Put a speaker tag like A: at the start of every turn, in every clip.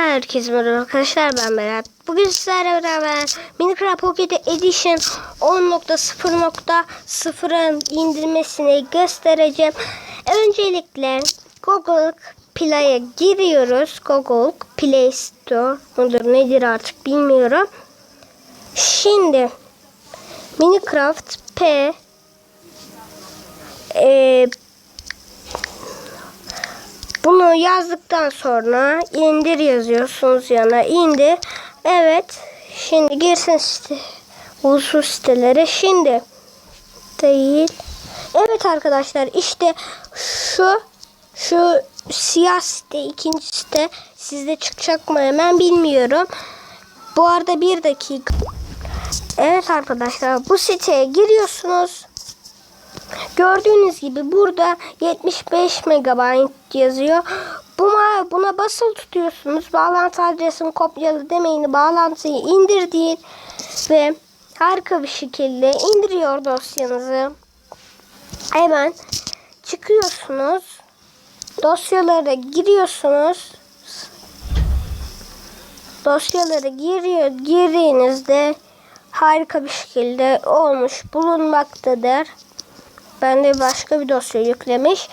A: Herkese merhaba arkadaşlar ben Berat. Bugün sizlerle beraber Minecraft Pocket Edition 10.0.0'ın indirmesini göstereceğim. Öncelikle Google Play'e giriyoruz. Google Play Store mudur nedir artık bilmiyorum. Şimdi Minecraft P e, yazdıktan sonra indir yazıyorsunuz yana indir. Evet. Şimdi girsin site. Ulusal sitelere. Şimdi değil. Evet arkadaşlar işte şu şu siyah site ikinci site sizde çıkacak mı hemen bilmiyorum. Bu arada bir dakika. Evet arkadaşlar bu siteye giriyorsunuz. Gördüğünüz gibi burada 75 megabayt yazıyor. Buna, buna basılı tutuyorsunuz. Bağlantı adresini kopyala demeyin. Bağlantıyı indir deyin. Ve harika bir şekilde indiriyor dosyanızı. Hemen çıkıyorsunuz. Dosyalara giriyorsunuz. Dosyalara giriyor, girdiğinizde harika bir şekilde olmuş bulunmaktadır. Ben de başka bir dosya yüklemiş.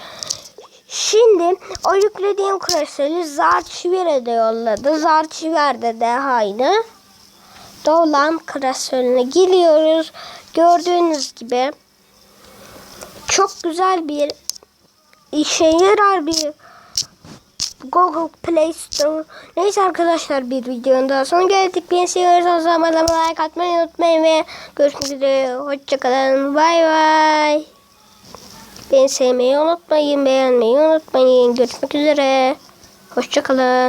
A: Şimdi o yüklediğim klasörü Zarchiver'e de yolladı. Zarchiver'de de aynı. Dolan klasörüne giriyoruz. Gördüğünüz gibi çok güzel bir işe yarar bir Google Play Store. Neyse arkadaşlar bir videonun daha sonra geldik. Beni seviyorsanız abone like atmayı unutmayın ve görüşmek üzere. Hoşçakalın. Bay bay. Beni sevmeyi unutmayın, beğenmeyi unutmayın. Görüşmek üzere. Hoşçakalın.